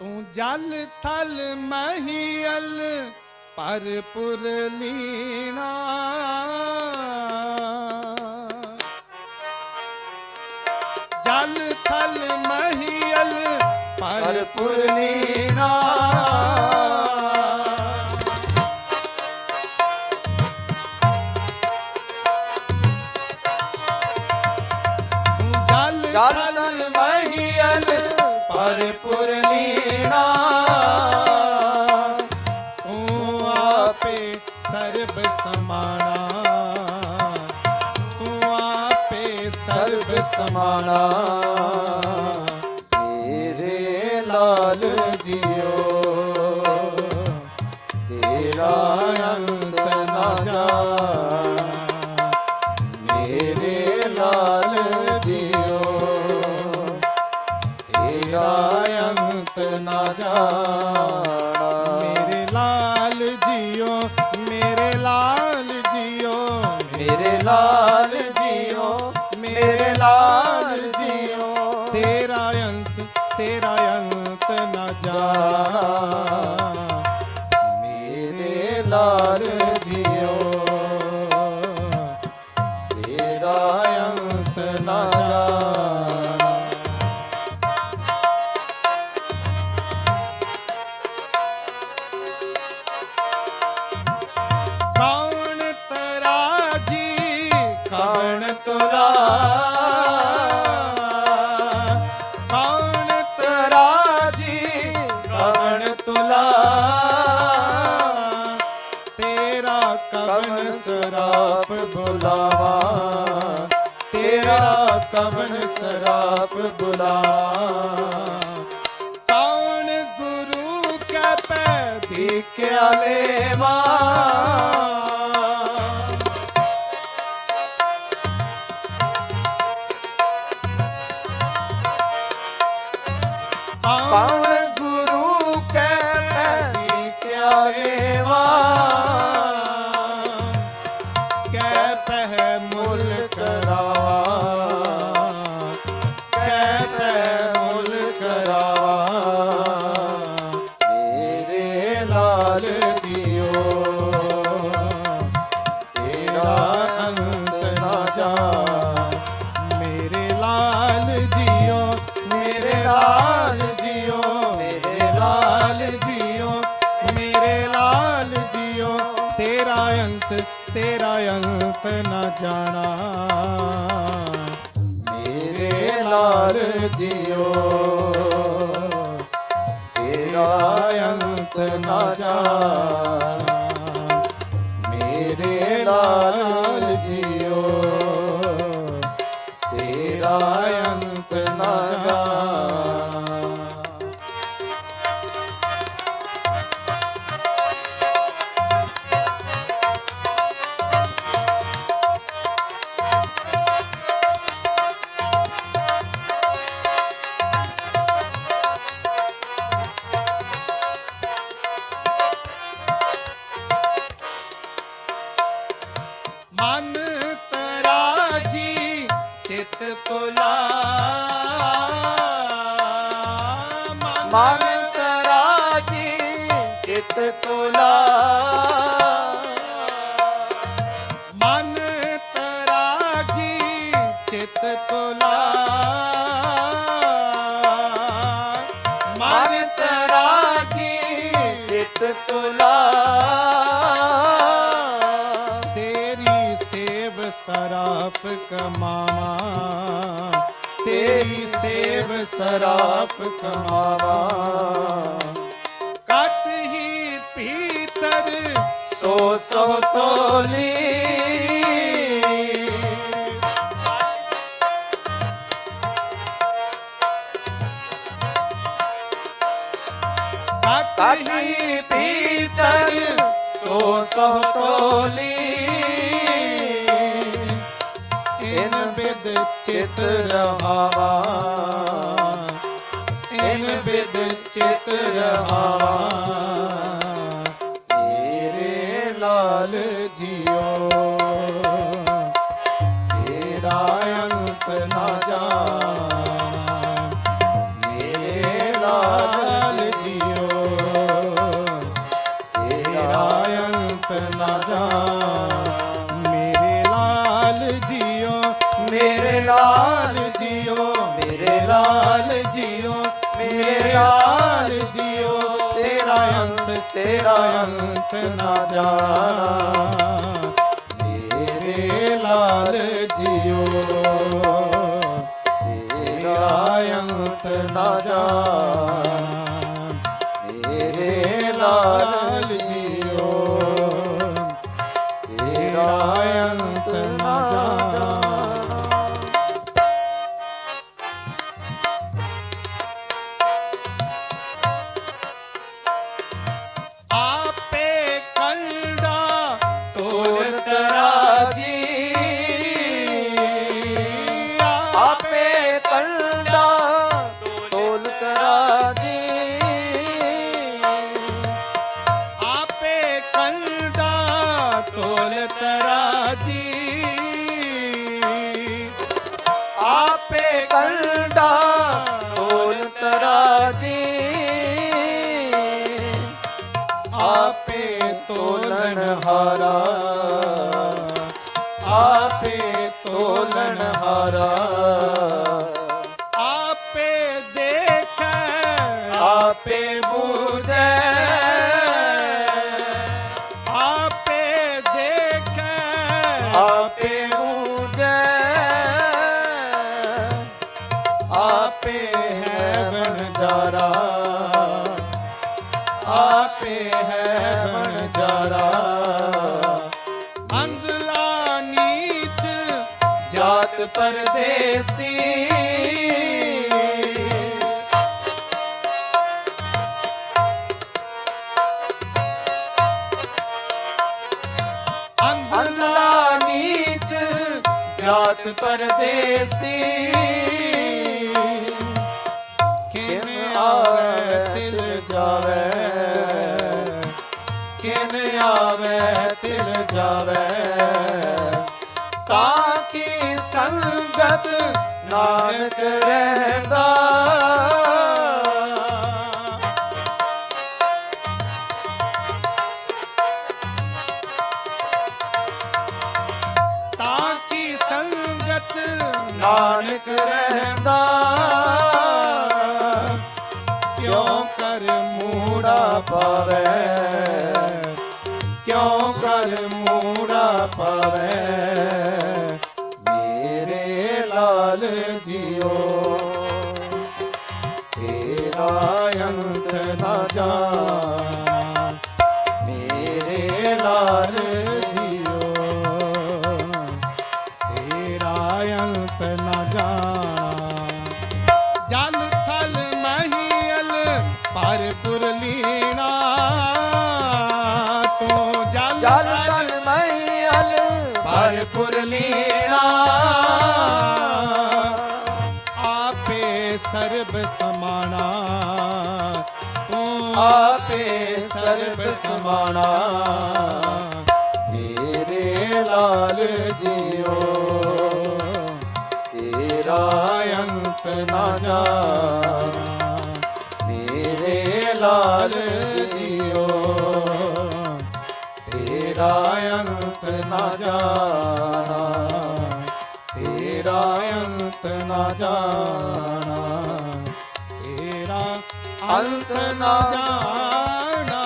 ਤੂੰ ਜਲ ਥਲ ਮਹੀਲ ਪਰਪੁਰ ਲੀਣਾ ਜਲ ਥਲ ਮਹੀਲ ਪਰਪੁਰ ਲੀਣਾ ਸਰਬ ਸਮਾਣਾ। ਤੂੰ ਆਪੇ ਸਰਬ ਸਮਾਣਾ। ਤੇਰੇ ਲਾਲ ਜੀਓ ਲਾਲ ਜਿਉ ਤੇਰਾ ਅੰਤ ਤੇਰਾ ਅੰਤ ਨਾ ਜਾਣਾ। ਮੇਰੇ ਲਾਲ ਜਿਉ ਤੇਰਾ ਅੰਤ ਨਾ ਜਾਣਾ। ਕਵਨ ਸਰਾਪ ਬੁਲਾਵਾ। ਤੇਰਾ ਕਵਨ ਸਰਾਪ ਬੁਲਾਵਾ। ਕੌਣ ਗੁਰੂ ਕੈ ਪੈ ਦੇਖਿਆ ਲੈਵਾ? ਅੰਤ ਨਾ ਜਾਣਾ। ਮੇਰੇ ਲਾਲ ਜਿਉ ਤੇਰਾ ਅੰਤ ਨਾ ਜਾਣਾ। ਮੇਰੇ ਲਾਲ ਮਨ ਤਰਾਜੀ ਚਿਤ ਤੁਲਾ। ਮਨ ਤਰਾਜੀ ਚਿਤ ਤੁਲਾ। ਮਨ ਤਰਾਜੀ ਚਿਤ ਤੁਲਾ। ਤੇਰੀ ਸੇਵ ਸਰਾਪ ਕਮਾਵਾ। ਸਰਾਪ ਕਮਾਵਾ। ਕਟ ਹੀ ਭੀਤਰ ਸੋ ਸੋ ਤੋਲੀ। ਕਟ ਪੀਤਰ ਸੋ ਸੋ ਤੋਲੀ। ਚਿਤ ਰਹਾਵਾ ਚਿਤ ਰਹਾ ਤੇਰੇ ਲਾਲ ਜੀਓ। ਤੇਰਾ ਅੰਤ ਨਾ ਜਾਣ ਤੇਰਾ ਅੰਤ ਨਾ ਜਾਣ ਮੇਰੇ ਲਾਲ ਜੀਓ। ਮੇਰੇ ਲਾਲ ਤੇਰਾ ਅੰਤ ਨਾ ਜਾਣਾ। ਮੇਰੇ ਲਾਲ ਜੀਓ ਤੇਰਾ ਅੰਤ ਨਾ ਜਾਣਾ। ਮੇਰੇ ਲਾਲ ਤੋਲਣ ਹਾਰਾ। ਆਪੇ ਤੋਲਣ ਹਾਰਾ। ਆਪੇ ਦੇਖੈ ਆਪੇ ਬੂਝੈ। ਆਪੇ ਦੇਖੈ ਆਪੇ ਜਾਤ ਪਰਦੇਸੀ। ਅੰਧਲਾ ਨੀਚ ਜਾਤ ਪਰਦੇਸੀ। ਨਾਨਕ ਰਹਿੰਦਾ। ਤਾਂ ਕੀ ਸੰਗਤ ਨਾਨਕ ਰਹਿੰਦਾ? ਕਿਉਂ ਕਰ ਮੂੜਾ ਪਾਵੇ? ਕਿਉਂ ਕਰ ਮੂੜਾ ਪਾਵੇ? ਜੀਓ। ਤੇਰਾ ਅੰਤ ਨਾ ਜਾਣਾ ਮੇਰੇ ਲਾਲ ਜੀਓ। ਤੇਰਾ ਅੰਤ ਨਾ ਜਾਣਾ। ਜਲ ਥਲ ਮਹੀਲ ਪਰਪੁਰ ਲੀਣਾ ਤੂੰ ਜਲ ਜਲ ਤਲ ਮਈਲ ਪਰਪੁਰ ਲੀਣਾ ਸਮਾਣਾ। ਤੂੰ ਆਪੇ ਸਰਬ ਸਮਾਣਾ। ਮੇਰੇ ਲਾਲ ਜੀਓ। ਤੇਰਾ ਅੰਤ ਨਾ ਜਾਣਾ। ਮੇਰੇ ਲਾਲ ਜੀਓ। ਤੇਰਾ ਅੰਤ ਨਾ ਜਾਣਾ। ਤੇਰਾ ਅੰਤ ਨਾ ਜਾਣਾ। ਤੇਰਾ ਅੰਤ ਨਾ ਜਾਣਾ।